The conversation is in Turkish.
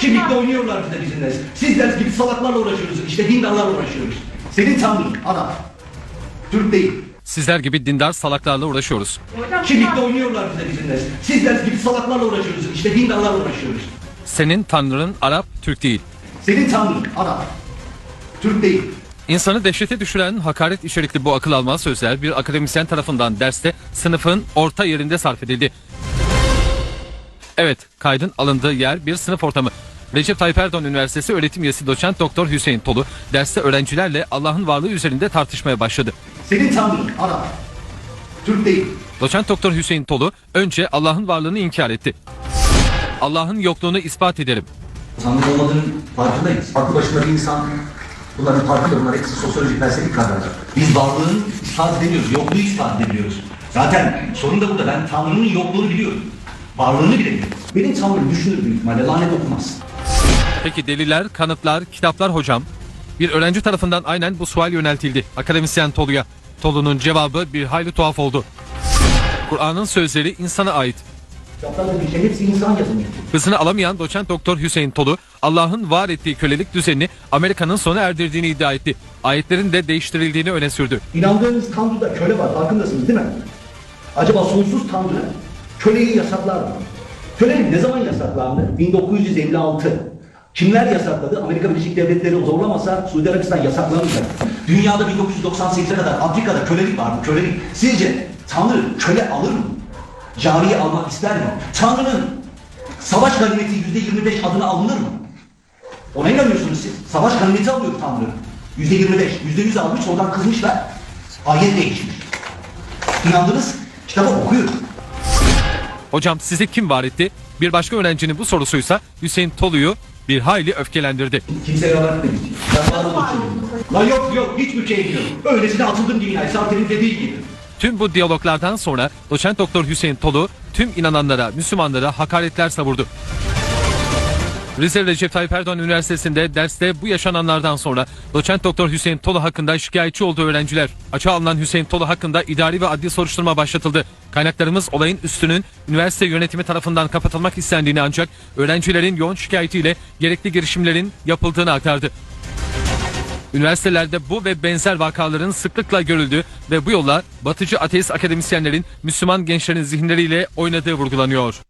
Kimlikle oynuyorlar bize bizimle. Sizler gibi salaklarla uğraşıyoruz. İşte dindarlarla uğraşıyoruz. Senin tanrın adam. Türk değil. Sizler gibi dindar salaklarla uğraşıyoruz. Kimlikle oynuyorlar bize bizimle. Sizler gibi salaklarla uğraşıyoruz. İşte dindarlarla uğraşıyoruz. Senin tanrın Arap, Türk değil. Senin tanrın adam. Türk değil. İnsanı dehşete düşüren hakaret içerikli bu akıl almaz sözler bir akademisyen tarafından derste sınıfın orta yerinde sarf edildi. Evet, kaydın alındığı yer bir sınıf ortamı. Recep Tayyip Erdoğan Üniversitesi öğretim üyesi doçent doktor Hüseyin Tolu derste öğrencilerle Allah'ın varlığı üzerinde tartışmaya başladı. Senin tanrın adam. Türk değil. Doçent doktor Hüseyin Tolu önce Allah'ın varlığını inkar etti. Allah'ın yokluğunu ispat ederim. Tanrı olmadığının farkındayız. Aklı başında bir insan bunların farkında bunlar hepsi sosyolojik felsefik kavramlar. Biz varlığın ispat edemiyoruz. Yokluğu ispat edebiliyoruz. Zaten sorun da burada. Ben Tanrı'nın yokluğunu biliyorum. Varlığını bilemiyorum. Benim Tanrım düşünür büyük ihtimalle. Lanet okumaz. Peki deliller, kanıtlar, kitaplar hocam? Bir öğrenci tarafından aynen bu sual yöneltildi. Akademisyen Tolu'ya. Tolu'nun cevabı bir hayli tuhaf oldu. Kur'an'ın sözleri insana ait. Kitaplarda bir şey hepsi insan yazımı. Hızını alamayan doçent doktor Hüseyin Tolu, Allah'ın var ettiği kölelik düzenini Amerika'nın sona erdirdiğini iddia etti. Ayetlerin de değiştirildiğini öne sürdü. İnandığınız Tanrı'da köle var. Farkındasınız değil mi? Acaba sonsuz Tanrı köleyi yasaklar mı? Kölelik ne zaman yasaklandı? 1956. Kimler yasakladı? Amerika Birleşik Devletleri zorlamasa Suudi Arabistan yasaklamayacak. Dünyada 1998'e kadar Afrika'da kölelik vardı. Kölelik. Sizce Tanrı köle alır mı? Cariye almak ister mi? Tanrı'nın savaş ganimeti %25 adına alınır mı? Ona inanıyorsunuz siz. Savaş ganimeti alıyor Tanrı. Yüzde 25, yüzde yüz almış, oradan kızmışlar. Ayet değişmiş. İnandınız, kitabı okuyun. Hocam sizi kim var etti? Bir başka öğrencinin bu sorusuysa Hüseyin Tolu'yu bir hayli öfkelendirdi. Kimse yalan demiş. Ben. Lan yok yok, hiçbir şey yok. Öylesine atıldım dünyaya, Sartre'nin dediği gibi. Tüm bu diyaloglardan sonra doçent doktor Hüseyin Tolu tüm inananlara, Müslümanlara hakaretler savurdu. Rize Recep Tayyip Erdoğan Üniversitesi'nde derste bu yaşananlardan sonra doçent doktor Hüseyin Tolu hakkında şikayetçi olduğu öğrenciler açığa alınan Hüseyin Tolu hakkında idari ve adli soruşturma başlatıldı. Kaynaklarımız olayın üstünün üniversite yönetimi tarafından kapatılmak istendiğini ancak öğrencilerin yoğun şikayetiyle gerekli girişimlerin yapıldığını aktardı. Üniversitelerde bu ve benzer vakaların sıklıkla görüldüğü ve bu yolla batıcı ateist akademisyenlerin Müslüman gençlerin zihinleriyle oynadığı vurgulanıyor.